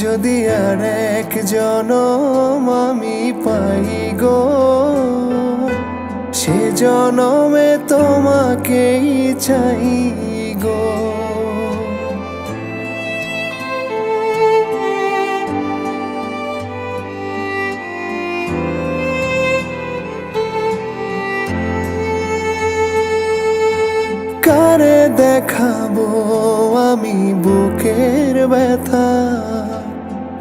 যদি আর এক জনম আমি পাই গো, সে জনমে তোমাকেই চাই গো। কারে দেখাবো আমি বুকের ব্যথা?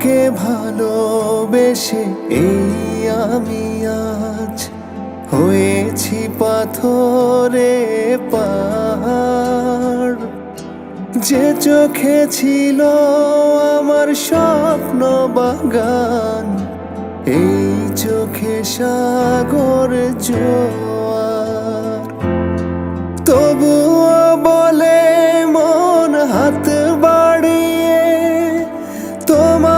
তোমাকে ভালোবেসে, এই আমি আজ হয়েছি পাথরে পাহাড়। যে চোখে ছিল আমার স্বপ্ন বাগান, এই চোখে সাগর জোয়ার। তবুও বলে মন হাত বাড়িয়ে, তোমার